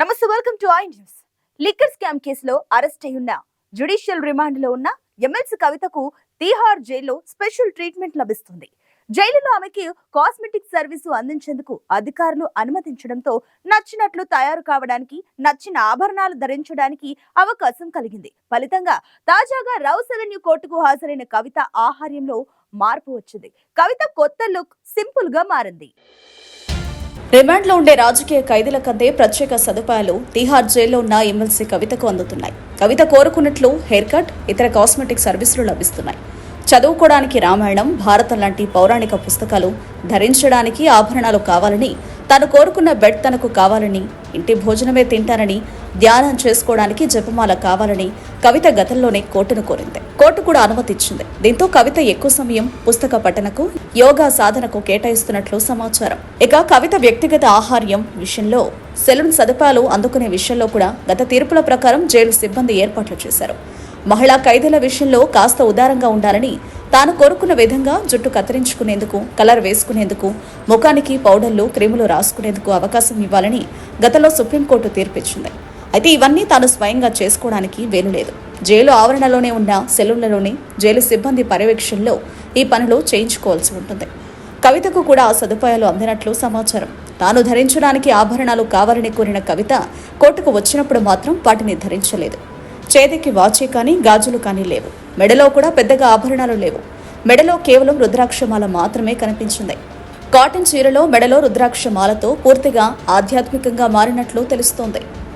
నమస్తే welcome to I news liquor scam కేసులో arrest అయ్యున్న జ్యుడిషియల్ రిమాండ్లో ఉన్న ఎమ్మెల్సీ కవితకు తీహార్ జైల్లో స్పెషల్ ట్రీట్మెంట్ లభిస్తుంది. జైలులో ఆమెకి కాస్మెటిక్ సర్వీసు అందించేందుకు అధికారులు అనుమతించడంతో నచ్చినట్లు తయారు కావడానికి నచ్చిన ఆభరణాలు ధరించడానికి అవకాశం కలిగింది. ఫలితంగా తాజాగా రౌస్ అవెన్యూ కోర్టుకు హాజరైన కవిత ఆహార్యంలో మార్పు వచ్చింది. కవిత కొత్త లుక్ సింపుల్గా మారింది. రిమాండ్లో ఉండే రాజకీయ ఖైదీల కంటే ప్రత్యేక సదుపాయాలు తిహార్ జైల్లో ఉన్న ఎమ్మెల్సీ కవితకు అందుతున్నాయి. కవిత కోరుకున్నట్లు హెయిర్ కట్ ఇతర కాస్మెటిక్ సర్వీసులు లభిస్తున్నాయి. చదువుకోవడానికి రామాయణం భారతం లాంటి పౌరాణిక పుస్తకాలు ధరించడానికి ఆభరణాలు కావాలని తాను కోరుకున్న బెడ్ తనకు కావాలని ఇంటి భోజనమే తింటానని ధ్యానం చేసుకోవడానికి జపమాల కావాలని కవిత గతంలోనే కోర్టును కోరింది. కోర్టు కూడా అనుమతి ఇచ్చింది దీంతో కవిత ఎక్కువ సమయం పుస్తక పఠనకు యోగా సాధనకు కేటాయిస్తున్నట్లు సమాచారం. ఇక కవిత వ్యక్తిగత ఆహార్యం విషయంలో సెలూన్ సదుపాయాలు అందుకునే విషయంలో కూడా గత తీర్పుల ప్రకారం జైలు సిబ్బంది ఏర్పాట్లు చేశారు. మహిళా ఖైదీల విషయంలో కాస్త ఉదారంగా ఉండాలని తాను కోరుకున్న విధంగా జుట్టు కత్తిరించుకునేందుకు కలర్ వేసుకునేందుకు ముఖానికి పౌడర్లు క్రీములు రాసుకునేందుకు అవకాశం ఇవ్వాలని గతంలో సుప్రీంకోర్టు తీర్పిచ్చింది. అయితే ఇవన్నీ తాను స్వయంగా చేసుకోవడానికి వేలు లేదు జైలు ఆవరణలోనే ఉన్న సెలూన్లలోని జైలు సిబ్బంది పర్యవేక్షణలో ఈ పనులు చేయించుకోవాల్సి ఉంటుంది. కవితకు కూడా ఆ సదుపాయాలు అందినట్లు సమాచారం. తాను ధరించడానికి ఆభరణాలు కావాలని కోరిన కవిత కోర్టుకు వచ్చినప్పుడు మాత్రం వాటిని ధరించలేదు. చేతికి వాచే కానీ గాజులు కానీ లేవు. మెడలో కూడా పెద్దగా ఆభరణాలు లేవు. మెడలో కేవలం రుద్రాక్షమాల మాత్రమే కనిపించింది. కాటన్ చీరలో మెడలో రుద్రాక్షమాలతో పూర్తిగా ఆధ్యాత్మికంగా మారినట్లు తెలుస్తోంది.